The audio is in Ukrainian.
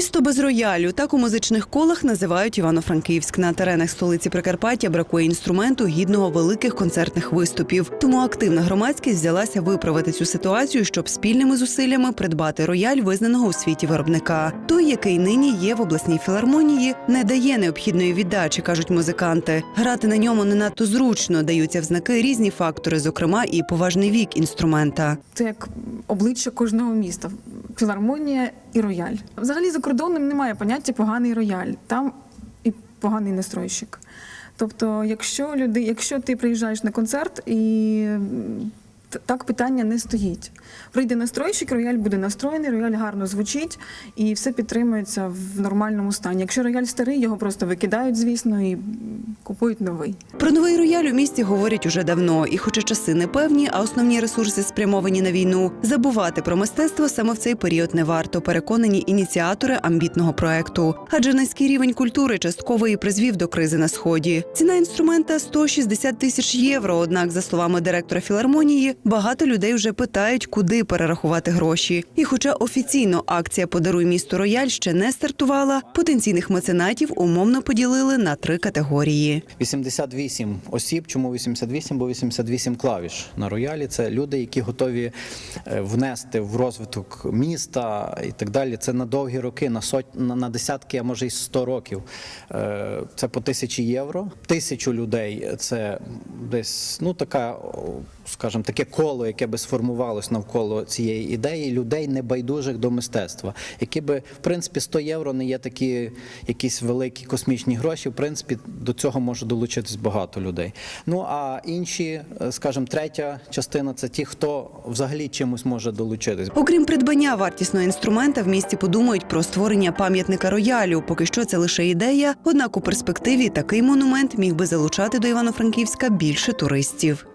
Місто без роялю так у музичних колах називають Івано-Франківськ. На теренах столиці Прикарпаття бракує інструменту гідного великих концертних виступів. Тому активна громадськість взялася виправити цю ситуацію, щоб спільними зусиллями придбати рояль визнаного у світі виробника. Той, який нині є в обласній філармонії, не дає необхідної віддачі, кажуть музиканти. Грати на ньому не надто зручно, даються в знаки різні фактори, зокрема і поважний вік інструмента. Це як обличчя кожного міста. Філармонія і рояль. Взагалі за кордоном немає поняття поганий рояль. Там і поганий настройщик. Тобто, якщо люди, якщо ти приїжджаєш на концерт і так питання не стоїть. Прийде настройщик, рояль буде настроєний, рояль гарно звучить і все підтримується в нормальному стані. Якщо рояль старий, його просто викидають, звісно, і купують новий. Про новий рояль у місті говорять уже давно, і хоча часи не певні, а основні ресурси спрямовані на війну, забувати про мистецтво саме в цей період не варто. Переконані ініціатори амбітного проекту. Адже низький рівень культури частково і призвів до кризи на сході. Ціна інструмента 160 тисяч євро. Однак, за словами директора філармонії, багато людей вже питають, куди перерахувати гроші. І, хоча офіційно акція Подаруй місту рояль ще не стартувала, потенційних меценатів умовно поділили на три категорії. 88 осіб. Чому 88? Бо 88 клавіш на роялі. Це люди, які готові е, внести в розвиток міста і так далі. Це на довгі роки, на сот на, десятки, а може й 100 років. Е, Це по тисячі євро. Тисячу людей це десь ну така, скажімо, таке коло, яке би сформувалось навколо цієї ідеї людей небайдужих до мистецтва, які би в принципі 100 євро не є такі якісь великі космічні гроші. В принципі, до цього може долучитись багато людей. Ну а інші, е, скажімо, третя частина це ті, хто взагалі чимось може долучитись. Окрім придбання вартісного інструмента, в місті подумають про створення пам'ятника роялю. Поки що це лише ідея. Однак у перспективі такий монумент міг би залучати до Івано-Франківська більше туристів.